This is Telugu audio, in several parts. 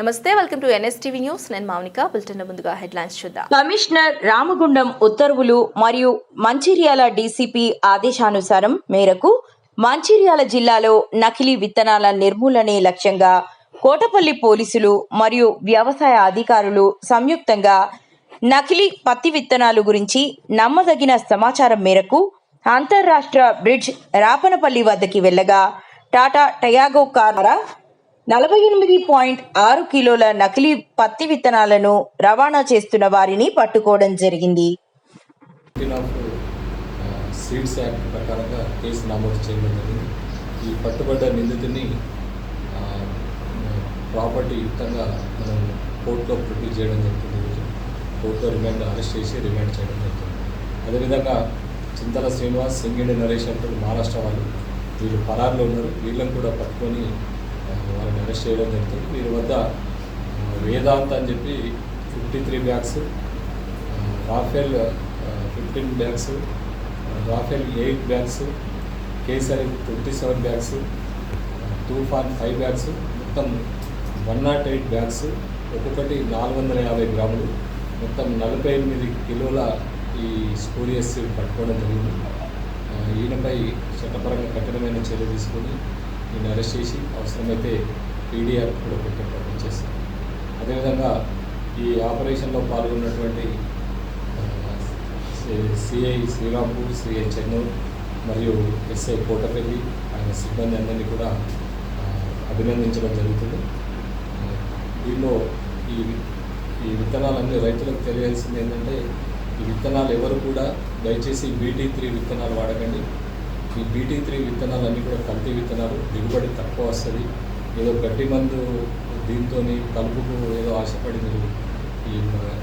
నమస్తే వెల్కమ్ టు ఎన్ఎస్టీవీ న్యూస్. నేను మౌనిక బులెటిన్ ముందుగా హెడ్లైన్స్ చూద్దాం. కమిషనర్ రామగుండం ఉత్తర్వులు మరియు మంచిర్యాల డీసీపీ ఆదేశానుసారం మేరకు మంచిర్యాల జిల్లాలో నకిలీ విత్తనాల నిర్మూలనే లక్ష్యంగా కోటపల్లి పోలీసులు మరియు వ్యవసాయ అధికారులు సంయుక్తంగా నకిలీ పత్తి విత్తనాలు గురించి నమ్మదగిన సమాచారం మేరకు అంతర్రాష్ట్ర బ్రిడ్జ్ రాపనపల్లి వద్దకి వెళ్ళగా టాటా టయాగో కారా నలభై ఎనిమిది పాయింట్ ఆరు కిలోల నకిలీ పత్తి విత్తనాలను రవాణా చేస్తున్న వారిని పట్టుకోవడం జరిగింది. సీడ్స్ యాక్ట్ ప్రకారంగా కేసు నమోదు చేయడం జరిగింది. ఈ పట్టుబడ్డ నిందితుని ప్రాపర్టీ యుక్తంగా మనం కోర్టులో ప్రొడ్యూస్ చేయడం జరుగుతుంది. కోర్టులో రిమాండ్ అరెస్ట్ చేసి రిమాండ్ చేయడం జరుగుతుంది. అదేవిధంగా చింతల శ్రీనివాస్ సింగిడి నరేష్ అంటూ మహారాష్ట్ర వాళ్ళు వీళ్ళు పరారులో ఉన్నారు. వీళ్ళని కూడా పట్టుకొని వాళ్ళని అరెస్ట్ చేయడం జరుగుతుంది వీరి వద్ద వేదాంత్ అని చెప్పి fifty three bags Rafale fifteen bags Rafale eight bags Kesari twenty seven bags Toofan five bags మొత్తం వన్ నాట్ ఎయిట్ బ్యాగ్స్ ఒక్కొక్కటి నాలుగు వందల యాభై గ్రాములు మొత్తం నలభై ఎనిమిది కిలోల ఈ స్పూరియస్ పట్టుకోవడం జరిగింది. ఈయనపై చట్టపరంగా కఠినమైన చర్య తీసుకొని నేను అరెస్ట్ చేసి అవసరమైతే పీడీఆర్ కూడా పెట్టి పంపించేస్తాం అదేవిధంగా ఈ ఆపరేషన్లో పాల్గొన్నటువంటి సిఐ శ్రీరాంపూర్ సిఐ చెన్నూరు మరియు ఎస్ఐ కోటపల్లి ఆయన సిబ్బంది అందరినీ కూడా అభినందించడం జరుగుతుంది. దీనిలో ఈ ఈ విత్తనాలన్నీ రైతులకు తెలియాల్సింది ఏంటంటే ఈ విత్తనాలు ఎవరు కూడా దయచేసి బీటీ త్రీ విత్తనాలు వాడకండి. ఈ బీటీ త్రీ విత్తనాలన్నీ కూడా కల్తీ విత్తనాలు దిగుబడి తక్కువ వస్తుంది ఏదో గడ్డి మందు దీంతో కలుపుకు ఏదో ఆశపడి మీరు ఈ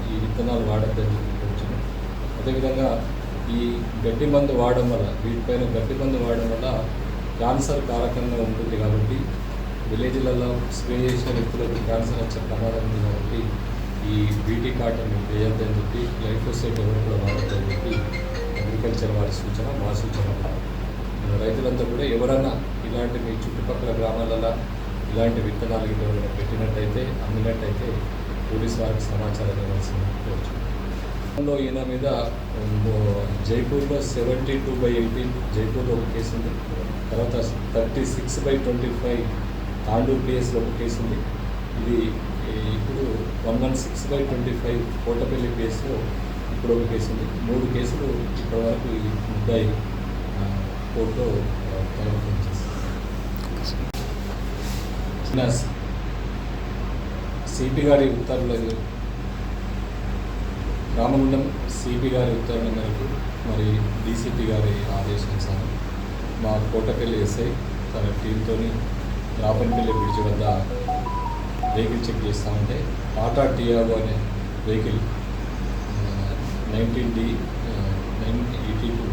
ఈ విత్తనాలు వాడద్దని చెప్పి అదేవిధంగా ఈ గడ్డి మందు వాడడం వల్ల వీటిపైన గడ్డి మందు వాడడం వల్ల క్యాన్సర్ కారకంగా ఉంటుంది కాబట్టి విలేజ్లలో స్ప్రే చేసిన వ్యక్తులకు క్యాన్సర్ వచ్చే ప్రమాదం ఉంది కాబట్టి ఈ బీటీ కాటన్ వేయద్దని చెప్పి గ్లైఫోసేట్ ఎవరు కూడా వాడద్దని చెప్పి అగ్రికల్చర్ వారి సూచన మా సూచన కూడా. రైతులంతా కూడా ఎవరైనా ఇలాంటి మీ చుట్టుపక్కల గ్రామాలలో ఇలాంటి విత్తనాలు ఎవరైనా పెట్టినట్టయితే అమ్మినట్టయితే పోలీస్ వారికి సమాచారం ఇవ్వాల్సింది కోరుచున్నాను లో ఈయన మీద జైపూర్లో సెవెంటీ టూ బై ఎయిటీన్ జైపూర్లో ఒక కేసు ఉంది. తర్వాత thirty six by twenty five Tandur పిఎస్లో ఒక కేసు ఉంది. ఇది ఇప్పుడు one one six by twenty five Kotapalli పిఎస్లో ఇప్పుడు ఒక కేసు ఉంది. మూడు కేసులు ఇప్పటివరకు ఈ ముద్దాయి కోర్టులో సిపి గారి ఉత్తర్వులు రామగుండం సిపి గారి ఉత్తర్వుల మేరకు మరి డీసీపీ గారి ఆదేశానుసారం మా కోటపల్లి ఎస్ఐ తన టీంతో రాపన్పల్లి బ్రిడ్జ్ వద్ద వెహికల్ చెక్ చేస్తూ ఉంటే టాటా టియాగో అనే vehicle nineteen D nine eighty two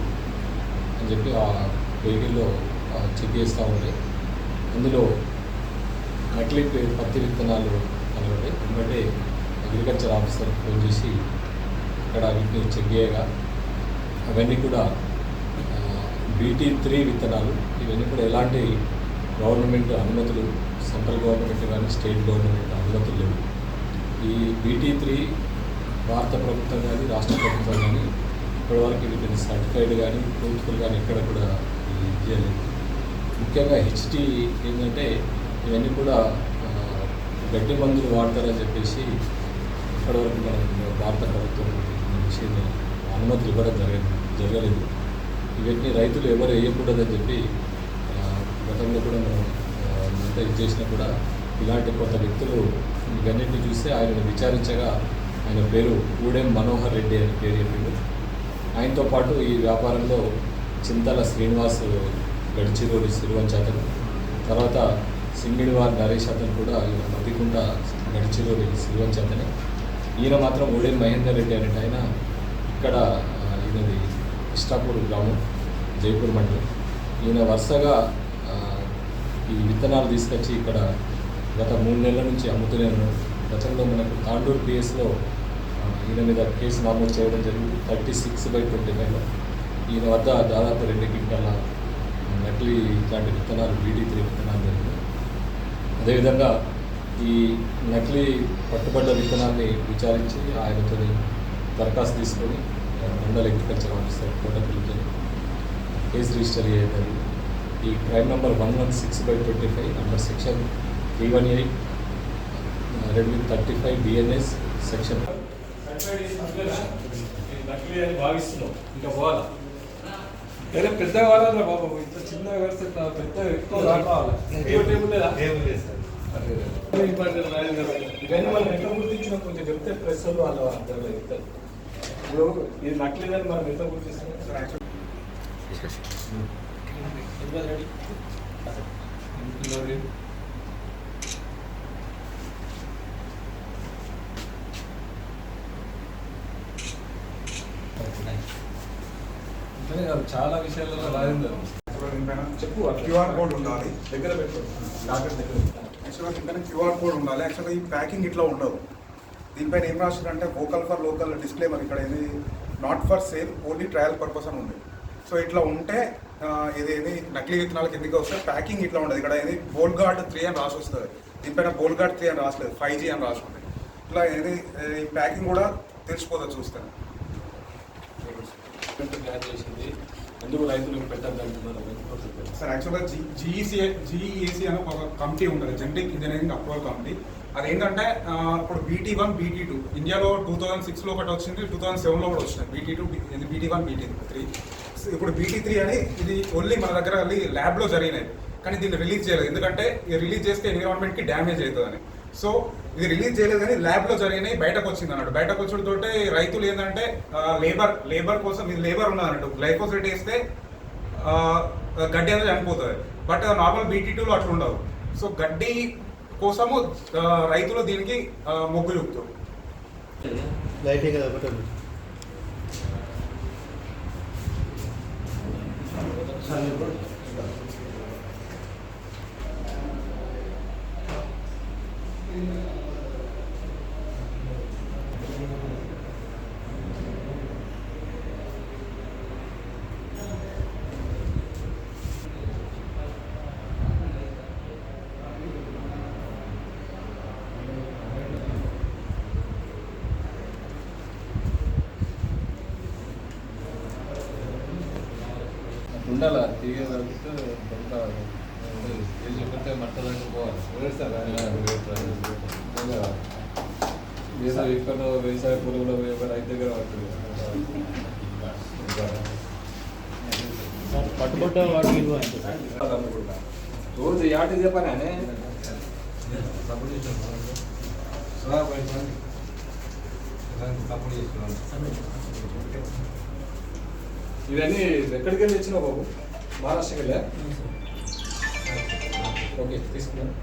అని చెప్పి ఆ వెహికల్లో చెక్ చేస్తూ ఉండే. అందులో నకిలీ పత్తి విత్తనాలు కనబడి ఎందుకంటే అగ్రికల్చర్ ఆఫీసర్ ఫోన్ చేసి అక్కడ వీటిని చెక్ చేయగా అవన్నీ కూడా బీటీ త్రీ విత్తనాలు ఇవన్నీ కూడా ఎలాంటి గవర్నమెంట్ అనుమతులు సెంట్రల్ గవర్నమెంట్ కానీ స్టేట్ గవర్నమెంట్ అనుమతులు లేవు. ఈ బీటీ త్రీ భారత ప్రభుత్వం కానీ రాష్ట్ర ప్రభుత్వం కానీ ఇప్పటివరకు వీటిని సర్టిఫైడ్ కానీ ట్రూత్ఫుల్ కానీ ఎక్కడ కూడా ఇది చేయలేదు. ముఖ్యంగా హెచ్టి ఏంటంటే ఇవన్నీ కూడా గడ్డి మందులు వాడతారని చెప్పేసి ఇప్పటివరకు మనం భారత ప్రభుత్వం విషయం విషయాన్ని అనుమతులు ఇవ్వడం జరగ జరగలేదు. ఇవన్నీ రైతులు ఎవరు వేయకూడదని చెప్పి గతంలో కూడా మనం ఎంత ఇది చేసినా కూడా ఇలాంటి కొంత వ్యక్తులు ఇవన్నిటిని చూస్తే ఆయనను విచారించగా ఆయన పేరు ఊడెం మనోహర్ రెడ్డి అని పేరు చెప్పిండు ఆయనతో పాటు ఈ వ్యాపారంలో చింతల శ్రీనివాస్ గడిచిరోడి సిరువంచ అతను తర్వాత సింగిడివారి నరేష్ అతను కూడా ఈయన మద్దికుంట గడిచిరోడి సిరువంచ అతనే ఈయన మాత్రం ఒడేన్ మహేందర్ రెడ్డి అనేట ఆయన ఇక్కడ ఈయనది ఇష్టాపూర్ గ్రామం జైపూర్ మండలం. ఈయన వరుసగా ఈ విత్తనాలు తీసుకొచ్చి ఇక్కడ గత మూడు నెలల నుంచి అమ్ముతూనే ఉన్నాడు. గతంలో మనకు తాండూరు పిఎస్లో ఈయన మీద కేసు నమోదు చేయడం జరిగింది. థర్టీ సిక్స్ బై ట్వంటీ ఫైవ్లో ఈయన వద్ద దాదాపు రెండు క్వింటాల నకిలీ ఇట్లాంటి విత్తనాలు బీడీ త్రీ విత్తనాలు జరిగింది అదేవిధంగా ఈ నకిలీ పట్టుబడ్డ విత్తనాన్ని విచారించి ఆయనతో దరఖాస్తు తీసుకొని మండల అగ్రికల్చర్ ఆఫీసర్ కోటపల్లితో కేసు రిజిస్టర్ చేయగలి ఈ crime number one one six by twenty five under section three one eight రెండు థర్టీ ఫైవ్ బిఎన్ఎస్ సెక్షన్ నకిలీ అని భావిస్తున్నాం ఇంకా పోవాలా లేదా. పెద్ద కావాలా బాబు ఇంత చిన్న వ్యవస్థ పెద్ద ఎక్కువ. ఇవన్నీ మనం ఎట్లా గుర్తించినా? కొంచెం చెప్తే ప్రెస్ వాళ్ళు వాళ్ళ అందరిలో చెప్తారు ఇప్పుడు ఇది నకిలీదని మనం ఎట్లా గుర్తిస్తున్నాం కాదు చాలా విషయాలలో రాయింది చెప్పు. క్యూఆర్ కోడ్ ఉండాలి. దగ్గర. యాక్చువల్గా క్యూఆర్ కోడ్ ఉండాలి. యాక్చువల్గా ఈ ప్యాకింగ్ ఇట్లా ఉండదు దీనిపైన ఏం రాసిందంటే వోకల్ ఫర్ లోకల్ డిస్క్లైమర్ ఇక్కడ ఇది not for sale only trial purpose అని ఉంది. సో ఇట్లా ఉంటే ఆ, ఇది ఏది? నకిలీ విత్తనాల కిందకి వస్తే ప్యాకింగ్ ఇట్లా ఉండదు. ఇక్కడ ఏది? బోల్ గార్డ్ త్రీ అని రాసి వస్తుంది. దీనిపైన బోల్ గార్డ్ త్రీ అని రాసలేదు ఫైవ్ జీ అని రాసి ఉంది. ఇట్లా ఏది? ఈ ప్యాకింగ్ కూడా తెలిసిపోతుంది చూస్తాను చేసింది. ఎందుకు రైతులకు పెట్టద్దు సార్ యాక్చువల్గా జీ జీఈసీ జీఈఏసీ అని ఒక కమిటీ ఉంటుంది. Genetic engineering approval committee. అది ఏంటంటే ఇప్పుడు బీటీ వన్ బీటీ టూ. ఇండియాలో టూ థౌసండ్ సిక్స్లో ఒకటి వచ్చింది టూ థౌసండ్ సెవెన్లో కూడా వచ్చింది. బీటీ టూ ఇది బీటీ వన్ బీటీ త్రీ. ఇప్పుడు బీటీ త్రీ అని ఇది ఓన్లీ మన దగ్గర వెళ్ళి ల్యాబ్లో జరిగినాయి. కానీ దీన్ని రిలీజ్ చేయలేదు. ఎందుకంటే రిలీజ్ చేస్తే ఎన్విరాన్మెంట్కి డ్యామేజ్ అవుతుందని. సో ఇది రిలీజ్ చేయలేదు కానీ ల్యాబ్లో జరిగినాయి బయటకు వచ్చింది అన్నట్టు. బయటకు వచ్చడంతో రైతులు ఏంటంటే లేబర్ లేబర్ కోసం ఇది లేబర్ ఉన్నది అన్నట్టు. గ్లైఫోసేట్ వేస్తే గడ్డి అనేది చనిపోతుంది. బట్ నార్మల్ బీటీ టూలో అట్లా ఉండదు. సో గడ్డి కోసము రైతులు దీనికి మొగ్గు చూపుతారు కదా ఒకటి ఉండాలి తీగ కలిపితే కొంత తెలిసిపోతే మట్ట దాకా పోవాలి లేదా ఏదో ఎక్కడో వ్యవసాయ ఒక రైతు దగ్గర పడుతుంది. పట్టుబట్ట వాటి విలువ ఎంత సార్ రోజు యాటి చెప్పానే ఇవన్నీ ఎక్కడికి వెళ్ళి తెచ్చినావు బాబు? మహారాష్ట్రకి వెళ్ళా ఓకే తీసుకున్నాను